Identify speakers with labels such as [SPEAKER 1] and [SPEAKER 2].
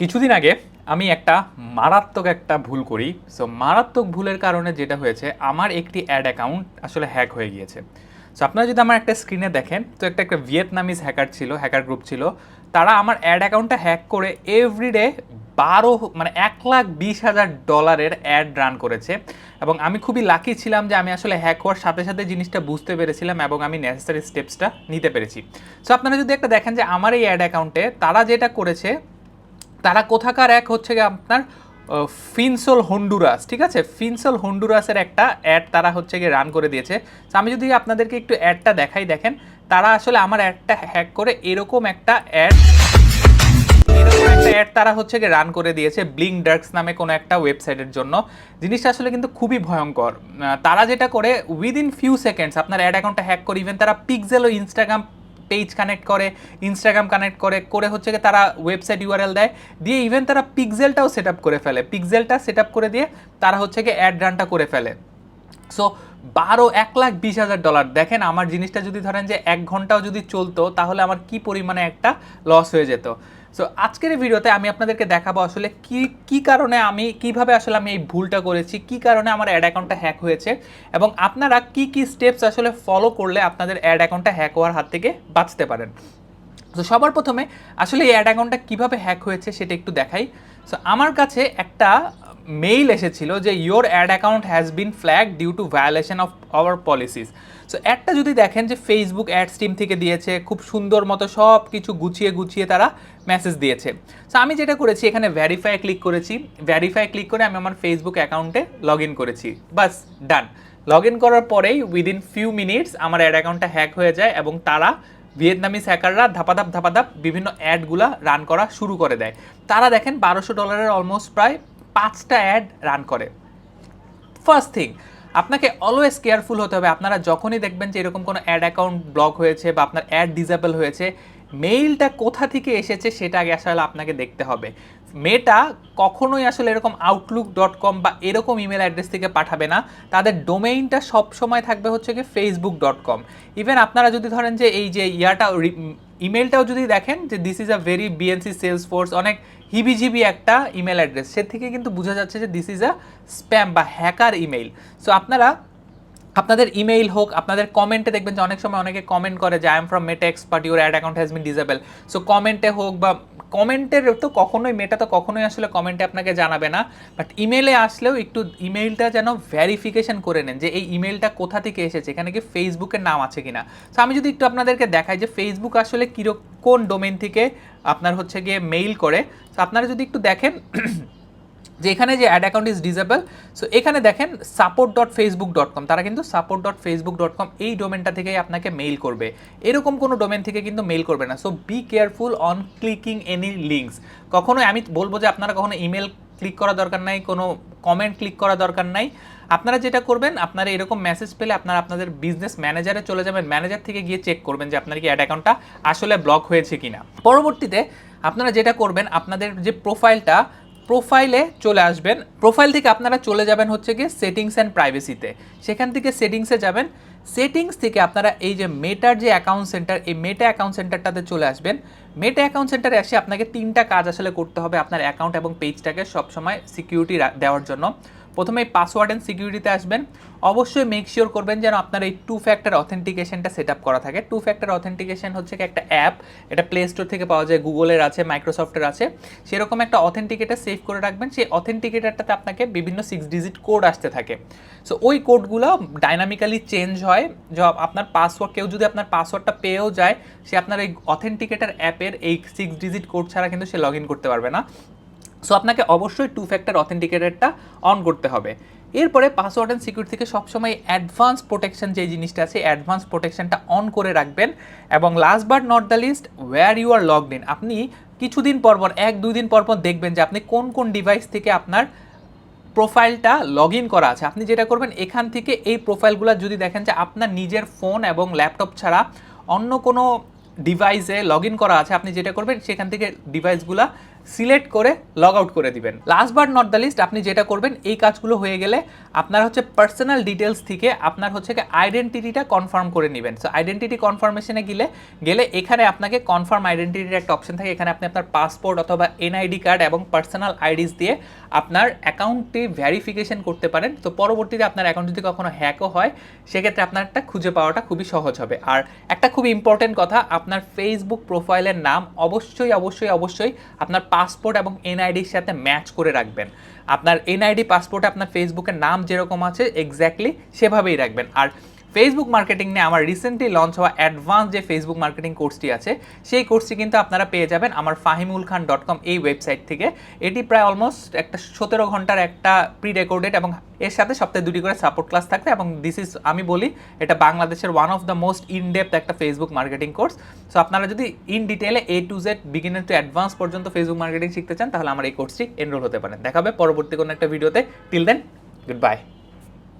[SPEAKER 1] কিছুদিন আগে আমি একটা মারাত্মক একটা ভুল করি। সো মারাত্মক ভুলের কারণে যেটা হয়েছে, আমার একটি অ্যাড অ্যাকাউন্ট আসলে হ্যাক হয়ে গিয়েছে। সো আপনারা যদি আমার একটা স্ক্রিনে দেখেন, তো একটা একটা ভিয়েতনামিজ হ্যাকার ছিল হ্যাকার গ্রুপ ছিল। তারা আমার অ্যাড অ্যাকাউন্টটা হ্যাক করে এভরিডে বারো মানে এক লাখ বিশ হাজার ডলারের অ্যাড রান করেছে। এবং আমি খুবই লাকি ছিলাম যে আমি আসলে হ্যাক হওয়ার সাথে সাথে জিনিসটা বুঝতে পেরেছিলাম এবং আমি নেসেসারি স্টেপসটা নিতে পেরেছি। সো আপনারা যদি একটা দেখেন যে আমার এই অ্যাড অ্যাকাউন্টে তারা যেটা করেছে তারা কোথাকার এক হচ্ছে গিয়ে আপনার ফিনসোল হন্ডুরাস, ঠিক আছে? ফিনসোল হন্ডুরাসের একটা অ্যাড তারা হচ্ছে গিয়ে রান করে দিয়েছে। তো আমি যদি আপনাদেরকে একটু অ্যাডটা দেখাই, দেখেন, তারা আসলে আমার অ্যাডটা হ্যাক করে এরকম একটা অ্যাড অ্যাড তারা হচ্ছে গিয়ে রান করে দিয়েছে ব্লিং ডার্কস নামে কোনো একটা ওয়েবসাইটের জন্য। জিনিসটা আসলে কিন্তু খুবই ভয়ঙ্কর। তারা যেটা করে উইদিন ফিউ সেকেন্ডস আপনার অ্যাড অ্যাকাউন্টটা হ্যাক করে ইভেন তারা পিকজেল ও ইনস্টাগ্রাম পেজ কানেক্ট করে ইনস্টাগ্রাম কানেক্ট করে করে হচ্ছে কি তারা ওয়েবসাইট ইউআরএল দেয়। দিয়ে ইভেন তারা পিক্সেলটাও সেট আপ করে ফেলে। পিক্সেলটা সেট আপ করে দিয়ে তারা হচ্ছে গিয়ে অ্যাড রানটা করে ফেলে। সো বারো এক লাখ বিশ হাজার ডলার দেখেন আমার জিনিসটা যদি ধরেন যে এক ঘন্টাও যদি চলতো, তাহলে আমার কি পরিমাণে একটা লস হয়ে যেত। সো আজকের এই ভিডিওতে আমি আপনাদেরকে দেখাবো আসলে কি কি কারণে আমি, কীভাবে আসলে আমি এই ভুলটা করেছি, কি কারণে আমার অ্যাড অ্যাকাউন্টটা হ্যাক হয়েছে, এবং আপনারা কি কি স্টেপস আসলে ফলো করলে আপনাদের অ্যাড অ্যাকাউন্টটা হ্যাক হওয়ার হাত থেকে বাঁচতে পারেন। তো সবার প্রথমে আসলে এই অ্যাড অ্যাকাউন্টটা কীভাবে হ্যাক হয়েছে সেটা একটু দেখাই। সো আমার কাছে একটা মেইল এসেছিল যে your ad account has been flagged due to violation of our policies so অ্যাডটা যদি দেখেন যে ফেসবুক অ্যাড স্টিম থেকে দিয়েছে, খুব সুন্দর মতো সব কিছু গুছিয়ে গুছিয়ে তারা মেসেজ দিয়েছে। সো আমি যেটা করেছি, এখানে ভ্যারিফাই ক্লিক করেছি। ভ্যারিফাই ক্লিক করে আমি আমার ফেসবুক অ্যাকাউন্টে লগ ইন করেছি। বাস ডান লগ ইন করার পরেই উইদিন ফিউ মিনিটস আমার অ্যাড অ্যাকাউন্টটা হ্যাক হয়ে যায় এবং তারা ভিয়েতনামিজ হ্যাকাররা ধাপাধাপ ধাপাধাপ বিভিন্ন অ্যাডগুলা রান করা শুরু করে দেয়। তারা দেখেন বারোশো ডলারের অলমোস্ট প্রায় পাঁচটা অ্যাড রান করে। ফার্স্ট থিং আপনাকে অলওয়েজ কেয়ারফুল হতে হবে। আপনারা যখনই দেখবেন যে এরকম কোনো অ্যাড অ্যাকাউন্ট ব্লক হয়েছে বা আপনার অ্যাড ডিসেবল হয়েছে মেইলটা কোথা থেকে এসেছে সেটা আগে আসলে আপনাকে দেখতে হবে। মেটা কখনোই আসলে এরকম আউটলুক ডট কম বা এরকম ইমেল অ্যাড্রেস থেকে পাঠাবে না। তাদের ডোমেইনটা সব সময় থাকবে হচ্ছে কি ফেসবুক ডট কম ইভেন আপনারা যদি ধরেন যে এই যে ইয়াটা ইমেলটাও যদি দেখেন যে this is a very BNC Salesforce অনেক হিবিজিবি একটা ইমেল অ্যাড্রেস, সে থেকে কিন্তু বোঝা যাচ্ছে যে দিস ইজ আ স্প্যাম বা হ্যাকার ইমেইল সো আপনারা আপনাদের ইমেইল হোক, আপনাদের কমেন্টে দেখবেন যে অনেক সময় অনেকে কমেন্ট করে যে I am from Metex expert your ad account has been disable so কমেন্টে হোক বা কমেন্টের তো কখনোই মেটা তো কখনোই আসলে কমেন্টে আপনাকে জানাবে না। বাট ইমেলে আসলেও একটু ইমেইলটা যেন ভ্যারিফিকেশন করে নেন যে, এই ইমেইলটা কোথা থেকে এসেছে? এখানে কি ফেসবুকের নাম আছে কি না সো আমি যদি একটু আপনাদেরকে দেখাই যে ফেসবুক আসলে কিরো কোন ডোমেন থেকে আপনার হচ্ছে গিয়ে মেইল করে। সো আপনারা যদি একটু দেখেন যে এখানে যে ad account is disable so এখানে দেখেন support dot Facebook dot com তারা কিন্তু support dot Facebook dot com এই ডোমেনটা থেকেই আপনাকে মেইল করবে। এরকম কোনো ডোমেন থেকে কিন্তু মেইল করবে না। So be careful on clicking any links কখনোই আমি বলব যে আপনারা কখনো ইমেল ক্লিক করা দরকার নাই, কোনো কমেন্ট ক্লিক করা দরকার নাই। আপনারা যেটা করবেন, আপনারা এরকম মেসেজ পেলে আপনারা আপনাদের বিজনেস ম্যানেজারে চলে যাবেন। ম্যানেজার থেকে গিয়ে চেক করবেন যে আপনার কি অ্যাড অ্যাকাউন্টটা আসলে ব্লক হয়েছে কিনা। পরবর্তীতে আপনারা যেটা করবেন, আপনাদের যে প্রোফাইলটা প্রোফাইলে চলে আসবেন। প্রোফাইল থেকে আপনারা চলে যাবেন হচ্ছে গিয়ে সেটিংস অ্যান্ড প্রাইভেসিতে। সেখান থেকে সেটিংসে যাবেন। সেটিংস থেকে আপনারা এই যে মেটার যে অ্যাকাউন্ট সেন্টার, এই মেটা অ্যাকাউন্ট সেন্টারটাতে চলে আসবেন। মেটা অ্যাকাউন্ট সেন্টারে এসে আপনাকে তিনটা কাজ আসলে করতে হবে আপনার অ্যাকাউন্ট এবং পেজটাকে সবসময় সিকিউরিটি দেওয়ার জন্য। প্রথমে পাসওয়ার্ড অ্যান্ড সিকিউরিটিতে আসবেন। অবশ্যই মেক শিওর করবেন যেন আপনার এই টু ফ্যাক্টর অথেন্টিকেশনটা সেট আপ করা থাকে। টু ফ্যাক্টর অথেন্টিকেশন হচ্ছে একটা অ্যাপ এটা প্লে স্টোর থেকে পাওয়া যায় গুগলের আছে মাইক্রোসফটের আছে। সেরকম একটা অথেন্টিকেটার সেভ করে রাখবেন। সেই অথেন্টিকেটারটাতে আপনাকে বিভিন্ন সিক্স ডিজিট কোড আসতে থাকে। সো ওই কোডগুলো ডাইনামিক্যালি চেঞ্জ হয়। আপনার পাসওয়ার্ড কেউ যদি আপনার পাসওয়ার্ডটা পেয়েও যায়, সে আপনার এই অথেন্টিকেটার অ্যাপের এই সিক্স ডিজিট কোড ছাড়া কিন্তু সে লগ ইন করতে পারবে না। সো আপনাকে অবশ্যই টু ফ্যাক্টর অথেন্টিকেটারটা অন করতে হবে। এরপরে পাসওয়ার্ড অ্যান্ড সিকিউরিটি থেকে সবসময় অ্যাডভান্স প্রোটেকশন যে জিনিসটা আছে অ্যাডভান্স প্রোটেকশনটা অন করে রাখবেন। এবং last but not the least where you are logged in আপনি কিছুদিন পর পর, এক, দুই দিন পর পর দেখবেন যে আপনি কোন কোন ডিভাইস থেকে আপনার প্রোফাইলটা লগ ইন করা আছে। আপনি যেটা করবেন, এখান থেকে এই প্রোফাইলগুলো যদি দেখেন যে আপনার নিজের ফোন এবং ল্যাপটপ ছাড়া অন্য কোনো ডিভাইসে লগ ইন করা আছে, আপনি যেটা করবেন, সেখান থেকে ডিভাইসগুলা সিলেক্ট করে লগ আউট করে দিবেন। Last but not the least আপনি যেটা করবেন, এই কাজগুলো হয়ে গেলে আপনার হচ্ছে পার্সোনাল ডিটেলস থেকে আপনার হচ্ছে আইডেন্টিটিটা কনফার্ম করে নেবেন। সো আইডেন্টিটি কনফার্মেশনে গেলে গেলে এখানে আপনাকে কনফার্ম আইডেন্টিটির একটা অপশন থাকে। এখানে আপনি আপনার পাসপোর্ট অথবা এনআইডি কার্ড এবং পার্সোনাল আইডিস দিয়ে আপনার অ্যাকাউন্টটি ভেরিফিকেশন করতে পারেন। তো, পরবর্তীতে আপনার অ্যাকাউন্ট যদি কখনো হ্যাকও হয়, সেক্ষেত্রে আপনার একটা খুঁজে পাওয়াটা খুবই সহজ হবে। আর একটা খুবই ইম্পর্টেন্ট কথা, আপনার ফেসবুক প্রোফাইলের নাম অবশ্যই অবশ্যই অবশ্যই আপনার পাসপোর্ট এবং এনআইডির সাথে ম্যাচ করে রাখবেন। আপনার এনআইডি পাসপোর্টে আপনার ফেসবুকের নাম যেরকম আছে এক্স্যাক্টলি সেভাবেই রাখবেন। আর ফেসবুক মার্কেটিং নিয়ে আমার রিসেন্টলি লঞ্চ হওয়া অ্যাডভান্স যে ফেসবুক মার্কেটিং কোর্সটি আছে, সেই কোর্সটি কিন্তু আপনারা পেয়ে যাবেন আমার ফাহিমুল খান ডট কম এই ওয়েবসাইট থেকে। এটি প্রায় অলমোস্ট একটা সতেরো ঘণ্টার একটা প্রি রেকর্ডেড এবং এর সাথে সপ্তাহে দুটি করে সাপোর্ট ক্লাস থাকবে এবং দিস ইজ আমি বলি, এটা বাংলাদেশের one of the most in depth একটা ফেসবুক মার্কেটিং কোর্স সো আপনারা যদি ইন ডিটেলে A to Z beginner to advance পর্যন্ত ফেসবুক মার্কেটিং শিখতে চান, তাহলে আমার এই কোর্সটি এনরোল হতে পারেন। দেখাবে পরবর্তী কোনো একটা ভিডিওতে টিল দেন গুড বাই